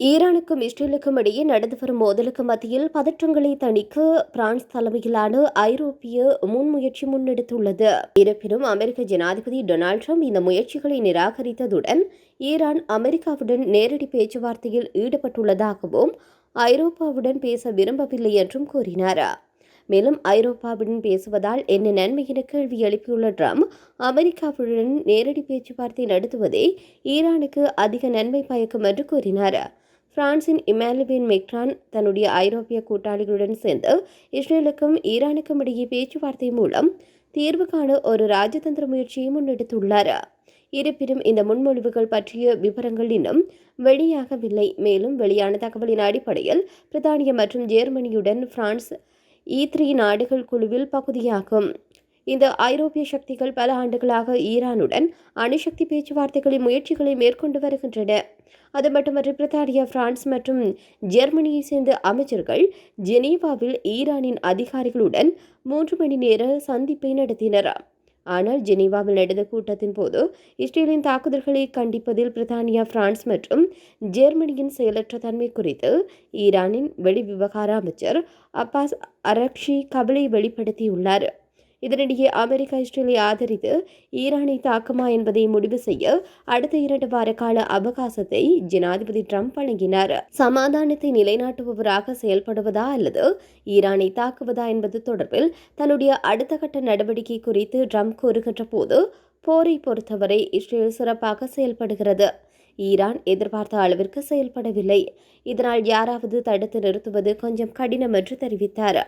ஈரானுக்கும் இஸ்ரேலுக்கும் இடையே நடந்து வரும் மோதலுக்கு மத்தியில் பதற்றங்களை தணிக்க பிரான்ஸ் தலைமையிலான ஐரோப்பிய முன்முயற்சி முன்னெடுத்துள்ளது. இருப்பினும் அமெரிக்க ஜனாதிபதி டொனால்ட் ட்ரம்ப் இந்த முயற்சிகளை நிராகரித்ததுடன் ஈரான் அமெரிக்காவுடன் நேரடி பேச்சுவார்த்தையில் ஈடுபட்டுள்ளதாகவும் ஐரோப்பாவுடன் பேச விரும்பவில்லை என்றும் கூறினார். மேலும் ஐரோப்பாவுடன் பேசுவதால் என்ன நன்மை என கேள்வி எழுப்பியுள்ள ட்ரம்ப் அமெரிக்காவுடன் நேரடி பேச்சுவார்த்தை நடத்துவதே ஈரானுக்கு அதிக நன்மை பயக்கும் என்று கூறினார். பிரான்சின் இமாலுவின் மெக்ரான் தன்னுடைய ஐரோப்பிய கூட்டாளிகளுடன் சேர்ந்து இஸ்ரேலுக்கும் ஈரானுக்கும் இடையே பேச்சுவார்த்தை மூலம் தீர்வு காண ஒரு ராஜதந்திர முயற்சியை முன்னெடுத்துள்ளார். இருப்பினும் இந்த முன்மொழிவுகள் பற்றிய விவரங்கள் இன்னும் வெளியாகவில்லை. மேலும் வெளியான தகவலின் அடிப்படையில் பிரித்தானிய மற்றும் ஜெர்மனியுடன் பிரான்ஸ் இ த்ரீ நாடுகள் குழுவில் பகுதியாகும். இந்த ஐரோப்பிய சக்திகள் பல ஆண்டுகளாக ஈரானுடன் அணுசக்தி பேச்சுவார்த்தைகளின் முயற்சிகளை மேற்கொண்டு வருகின்றன. அது மட்டுமன்றி பிரித்தானியா பிரான்ஸ் மற்றும் ஜெர்மனியை சேர்ந்த அமைச்சர்கள் ஜெனீவாவில் ஈரானின் அதிகாரிகளுடன் மூன்று மணி நேர சந்திப்பை நடத்தினர். ஆனால் ஜெனீவாவில் நடந்த கூட்டத்தின் போது இஸ்ரேலின் தாக்குதல்களை கண்டிப்பதில் பிரித்தானியா பிரான்ஸ் மற்றும் ஜெர்மனியின் செயலற்ற தன்மை குறித்து ஈரானின் வெளிவிவகார அமைச்சர் அப்பாஸ் அரக்ஷி கவலை வெளிப்படுத்தியுள்ளார். இதனிடையே அமெரிக்கா இஸ்ரேலை ஆதரித்து ஈரானை தாக்குமா என்பதை முடிவு செய்ய அடுத்த இரண்டு வார கால அவகாசத்தை ஜனாதிபதி ட்ரம்ப் வழங்கினார். சமாதானத்தை நிலைநாட்டுபவராக செயல்படுவதா அல்லது ஈரானை தாக்குவதா என்பது தொடர்பில் தன்னுடைய அடுத்த கட்ட நடவடிக்கை குறித்து ட்ரம்ப் கூறுகின்ற போது போரை பொறுத்தவரை இஸ்ரேல் சிறப்பாக செயல்படுகிறது. ஈரான் எதிர்பார்த்த அளவிற்கு செயல்படவில்லை. இதனால் யாராவது தடுத்து நிறுத்துவது கொஞ்சம் கடினம் என்று தெரிவித்தார்.